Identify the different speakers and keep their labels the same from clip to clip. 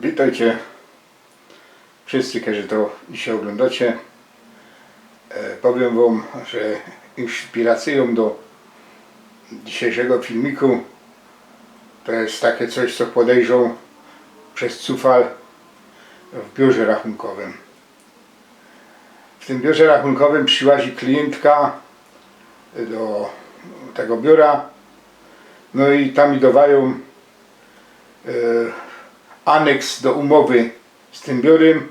Speaker 1: Witajcie wszyscy, którzy to dzisiaj oglądacie. E, Powiem Wam, że inspiracją do dzisiejszego filmiku to jest takie coś, co podejrzą przez Cufal w biurze rachunkowym. W tym biurze rachunkowym przyłazi klientka do tego biura no i tam mi dawają e, aneks do umowy z tym biurem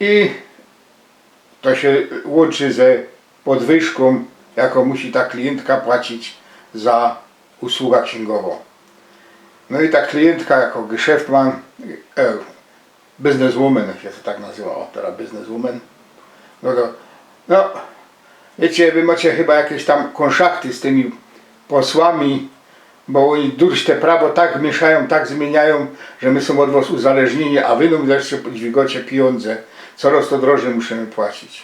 Speaker 1: i to się łączy ze podwyżką, jaką musi ta klientka płacić za usługę księgową. No i ta klientka jako geschäftman, e, businesswoman się to tak nazywa, o teraz businesswoman, no to, no, wiecie, wy macie chyba jakieś tam konszachty z tymi posłami, bo oni durś te prawo tak mieszają, tak zmieniają, że my są od was uzależnieni, a wy nam jeszcze dźwigocie pieniądze. Coraz to drożej musimy płacić.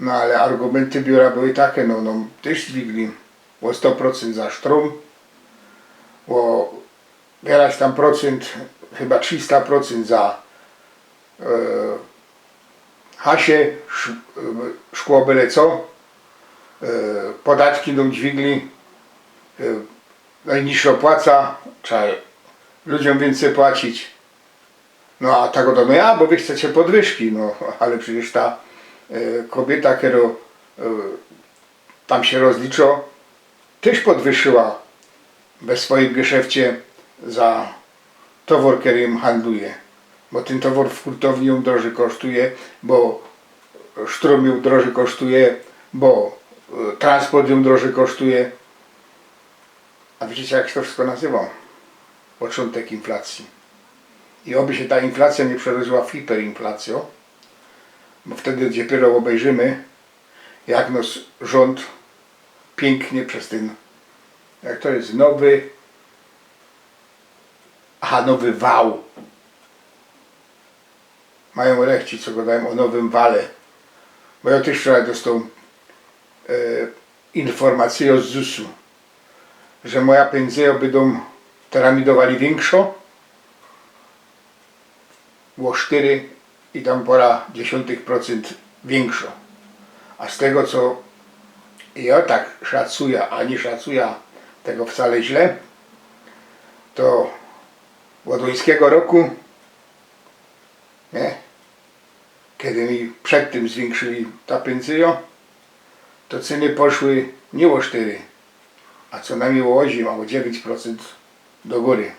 Speaker 1: No ale argumenty biura były takie, no, no też dźwigli o 100% za sztrum, o wielać tam procent, chyba 300% za e, hasie, sz, e, szkło byle co, e, podatki nam dźwigli, e, najniższa płaca, trzeba ludziom więcej płacić. No a tak no ja, bo wy chcecie podwyżki, no ale przecież ta e, kobieta, która e, tam się rozlicza, też podwyższyła we swoim geszefcie za towar, którym handluje. Bo ten towar w hurtowni ją drożej kosztuje, bo sztrum ją drożej kosztuje, bo e, transport ją drożej kosztuje. A wiecie jak się to wszystko nazywa? Początek inflacji. I oby się ta inflacja nie przerodziła w hiperinflację, bo wtedy dopiero obejrzymy, jak nas rząd pięknie przez ten, jak to jest, nowy, aha, nowy wał. Mają lechci, co gadają o nowym wale. Bo ja też wczoraj dostałem e, informację z ZUS-u że moja pensja będą teraz mi dawali było 4 i tam pora dziesiątych procent większą a z tego co ja tak szacuję, a nie szacuję tego wcale źle to od łańskiego roku nie, kiedy mi przed tym zwiększyli ta pensja to ceny poszły nie o 4 a co najmniej o 8 albo 9% do góry.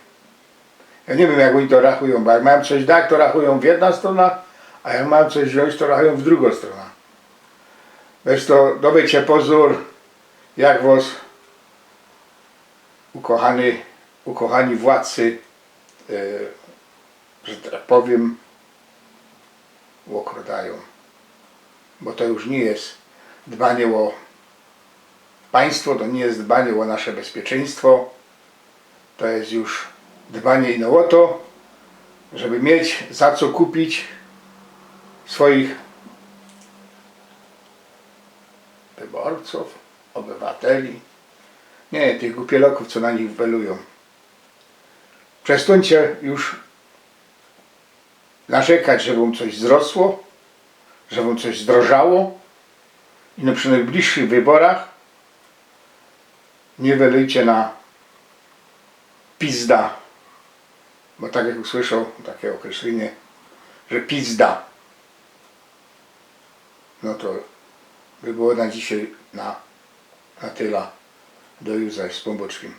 Speaker 1: Ja nie wiem jak oni to rachują, bo jak mają coś dać, to rachują w jedna strona, a jak mają coś wziąć, to rachują w drugą stronę. Wiesz to, dobycie pozór, jak was ukochani, ukochani władcy, e, że tak powiem, okradają. Bo to już nie jest dbanie o Państwo to nie jest dbanie o nasze bezpieczeństwo, to jest już dbanie ino o to, żeby mieć za co kupić swoich wyborców, obywateli, nie tych głupieloków, co na nich welują. Przestańcie już narzekać, że wam coś wzrosło, że wam coś zdrożało i na przy najbliższych wyborach nie welujcie na pizda. Bo tak jak usłyszał takie określenie, że pizda. No to by było na dzisiaj na, na tyle. Do z pomboczkiem.